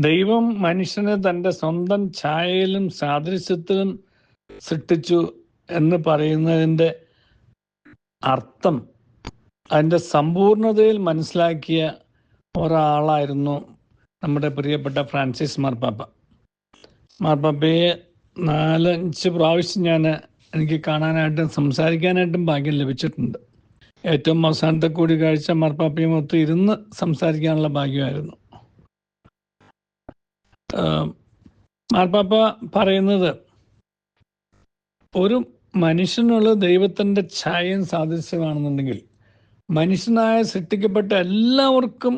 ദൈവം മനുഷ്യനെ തന്റെ സ്വന്തം ഛായയിലും സാദൃശ്യത്തിലും സൃഷ്ടിച്ചു എന്ന് പറയുന്നതിന്റെ അർത്ഥം അതിന്റെ സമ്പൂർണതയിൽ മനസ്സിലാക്കിയ ഒരാളായിരുന്നു നമ്മുടെ പ്രിയപ്പെട്ട ഫ്രാൻസിസ് മാർപ്പാപ്പ. മാർപ്പാപ്പയെ നാലഞ്ച് പ്രാവശ്യം ഞാൻ എനിക്ക് കാണാനായിട്ടും സംസാരിക്കാനായിട്ടും ഭാഗ്യം ലഭിച്ചിട്ടുണ്ട്. ഏറ്റവും അവസാനത്തെ കൂടിക്കാഴ്ച മാർപ്പാപ്പയും ഒത്ത് ഇരുന്ന് സംസാരിക്കാനുള്ള ഭാഗ്യമായിരുന്നു. മാർപ്പാപ്പ പറയുന്നത് ഒരു മനുഷ്യനുള്ള ദൈവത്തിന്റെ ഛായം സാദൃശ്യമാണെന്നുണ്ടെങ്കിൽ മനുഷ്യനായ സൃഷ്ടിക്കപ്പെട്ട എല്ലാവർക്കും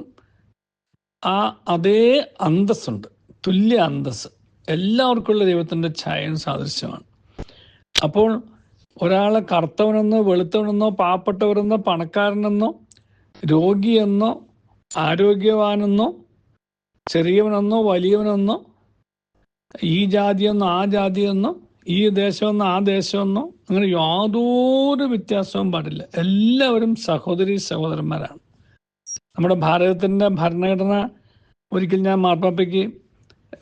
ആ അതേ അന്തസ്സുണ്ട് തുല്യ അന്തസ് എല്ലാവർക്കുമുള്ള ദൈവത്തിന്റെ ഛായം സാദൃശ്യമാണ്. അപ്പോൾ ഒരാളെ കറുത്തവനെന്നോ വെളുത്തവനെന്നോ പാവപ്പെട്ടവരെന്നോ പണക്കാരനെന്നോ രോഗിയെന്നോ ആരോഗ്യവാനെന്നോ ചെറിയവനെന്നോ വലിയവനെന്നോ ഈ ജാതിയെന്നോ ആ ജാതിയെന്നോ ഈ ദേശമെന്നോ ആ ദേശമെന്നോ അങ്ങനെ യാതൊരു വ്യത്യാസവും പാടില്ല. എല്ലാവരും സഹോദരി സഹോദരന്മാരാണ്. നമ്മുടെ ഭാരതത്തിന്റെ ഭരണഘടന ഒരിക്കൽ ഞാൻ മാർപ്പാപ്പയ്ക്ക്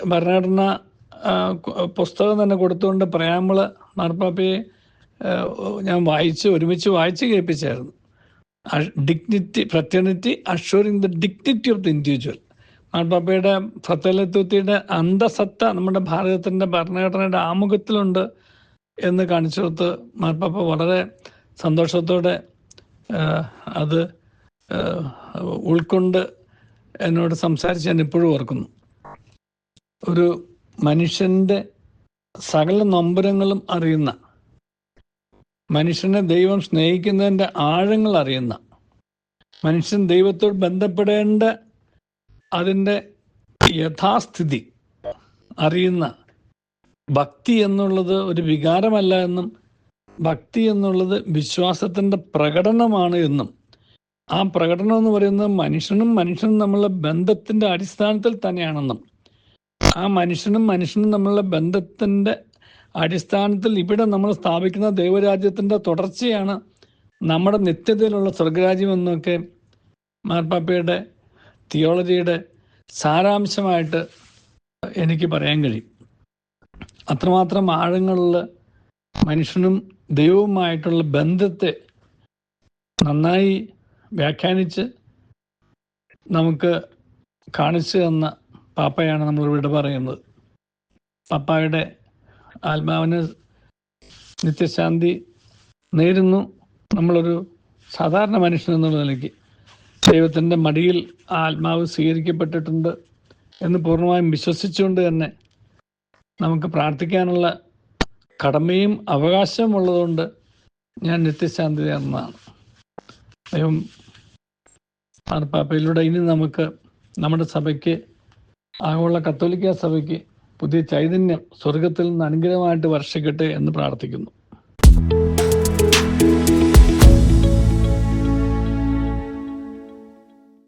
ഭരണഘടന പുസ്തകം തന്നെ കൊടുത്തുകൊണ്ട് പ്രയാമ്പിൾ മാർപ്പാപ്പയെ ഞാൻ വായിച്ച് ഒരുമിച്ച് വായിച്ച് കേൾപ്പിച്ചായിരുന്നു. Dignity fraternity assuring the dignity of the individual മാർപ്പാപ്പയുടെ ഫത്തലത്വത്തിയുടെ അന്തസത്ത നമ്മുടെ ഭാരതത്തിന്റെ ഭരണഘടനയുടെ ആമുഖത്തിലുണ്ട് എന്ന് കാണിച്ചു കൊടുത്ത് മാർപ്പാപ്പ വളരെ സന്തോഷത്തോടെ അത് ഉൾക്കൊണ്ട് എന്നോട് സംസാരിച്ച് ഞാൻ ഇപ്പോഴും ഓർക്കുന്നു. ഒരു മനുഷ്യന്റെ സകല നൊമ്പരങ്ങളും അറിയുന്ന മനുഷ്യനെ ദൈവം സ്നേഹിക്കുന്നതിന്റെ ആഴങ്ങൾ അറിയുന്ന മനുഷ്യൻ ദൈവത്തോട് ബന്ധപ്പെടേണ്ട അതിന്റെ യഥാസ്ഥിതി അറിയുന്ന ഭക്തി എന്നുള്ളത് ഒരു വികാരമല്ല എന്നും ഭക്തി എന്നുള്ളത് വിശ്വാസത്തിന്റെ പ്രകടനമാണ് എന്നും. ആ പ്രകടനം എന്ന് പറയുന്നത് മനുഷ്യനും മനുഷ്യനും നമ്മളുടെ ബന്ധത്തിന്റെ അടിസ്ഥാനത്തിൽ തന്നെയാണെന്നും. ആ മനുഷ്യനും മനുഷ്യനും നമ്മളുടെ ബന്ധത്തിന്റെ അടിസ്ഥാനത്തിൽ ഇവിടെ നമ്മൾ സ്ഥാപിക്കുന്ന ദൈവരാജ്യത്തിന്റെ തുടർച്ചയാണ് നമ്മുടെ നിത്യതയിലുള്ള സ്വർഗരാജ്യം എന്നൊക്കെ മാർപ്പാപ്പയുടെ തിയോളജിയുടെ സാരാംശമായിട്ട് എനിക്ക് പറയാൻ കഴിയും. അത്രമാത്രം ആഴങ്ങളിൽ മനുഷ്യനും ദൈവവുമായിട്ടുള്ള ബന്ധത്തെ നന്നായി വ്യാഖ്യാനിച്ച് നമുക്ക് കാണിച്ചു തന്ന പാപ്പയാണ് നമ്മൾ ഇവിടെ പറയുന്നത് പാപ്പായുടെ ആത്മാവിന് നിത്യശാന്തി നേരുന്നു. നമ്മളൊരു സാധാരണ മനുഷ്യൻ എന്നുള്ള നിലയ്ക്ക് ദൈവത്തിന്റെ മടിയിൽ ആത്മാവ് സ്വീകരിക്കപ്പെട്ടിട്ടുണ്ട് എന്ന് പൂർണമായും വിശ്വസിച്ചുകൊണ്ട് തന്നെ നമുക്ക് പ്രാർത്ഥിക്കാനുള്ള കടമയും അവകാശവും ഉള്ളതുകൊണ്ട് ഞാൻ നിത്യശാന്തി നേർന്നതാണ് ദൈവം മാർപ്പാപ്പയിലൂടെ ഇനി നമുക്ക് നമ്മുടെ സഭയ്ക്ക് ആഗോള കത്തോലിക്ക സഭയ്ക്ക് പുതിയ ചൈതന്യം സ്വർഗത്തിൽ നിന്ന് അനുഗ്രഹമായിട്ട് വർഷിക്കട്ടെ എന്ന് പ്രാർത്ഥിക്കുന്നു.